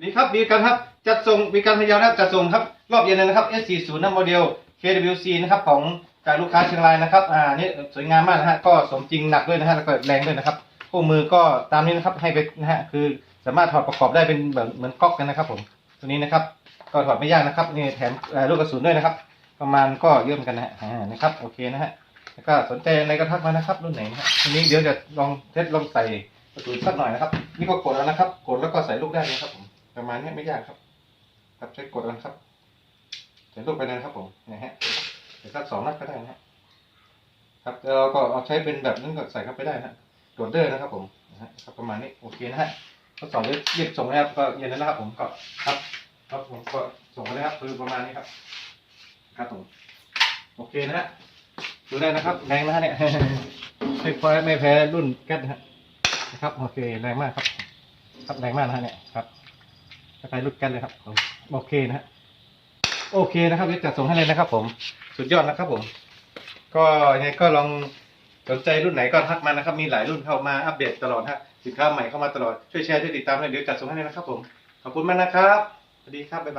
สวัสดีครับมีกันครับจัดส่งมีการพยายามนะครับจัดส่งครับรอบเย็นเลยนะครับ S40 นะโมเดล KWC นะครับของจากลูกค้าเชียงรายนะครับอ่านี่สวยงามมากนะฮะก็สมจริงหนักด้วยนะฮะแล้วก็แรงด้วยนะครับคู่มือก็ตามนี้นะครับให้ไปนะฮะคือสามารถถอดประกอบได้เป็นแบบเหมือนก๊อกกันนะครับ ผมตัวนี้นะครับ ก็ถอดไม่ยากนะครับนี่แถมลูกกระสุนด้วยนะครับ ประมาณก็เยอะเหมือนกันนะฮะอ่านะครับโอเคนะฮะแล้วก็สนใจอะไรก็ทักมานะครับรุ่นไหนนะฮะทีนี้เดี๋ยวจะลองเทสลองใส่กระสุนสักหน่อยนะครับ นี่ก็กดแล้วนะครับ กดแล้วก็ใส่ลูกได้เลยครับ ประมาณนี้ไม่ยากครับ ครับใช้กดนะครับใส่ลูกไปเลยนะครับผมนะฮะใส่สักสองนัดก็ได้นะฮะครับแล้วเราก็เอาใช้เป็นแบบนั้นก็ใส่เข้าไปได้นะฮะโดดเดอร์นะครับผมนะฮะครับประมาณนี้โอเคนะฮะทดสอบเรียบส่งนะครับก็เย็นแล้วนะครับผมก็ครับครับผมก็ส่งไปเลยครับคือประมาณนี้ครับ ครับผมโอเคนะฮะดูได้นะครับแรงนะฮะเนี่ยไม่แพ้ไม่แพ้รุ่นแก๊สนะฮะนะครับโอเคแรงมากครับ ครับแรงมากนะฮะเนี่ยครับ คล้ายๆรุ่นแก๊สเลยครับผมโอเคนะฮะโอเคนะครับเดี๋ยวจัดส่งให้เลยนะครับ ผม สุดยอดนะครับผม ก็ยังไงก็ลองสนใจรุ่นไหนก็ทักมานะครับ มีหลายรุ่นเข้ามาอัปเดตตลอดฮะสินค้าใหม่เข้ามาตลอดช่วยแชร์ช่วยติดตามเลยเดี๋ยวจัดส่งให้เลยนะครับ ผมขอบคุณมากนะครับสวัสดีครับบ๊ายบาย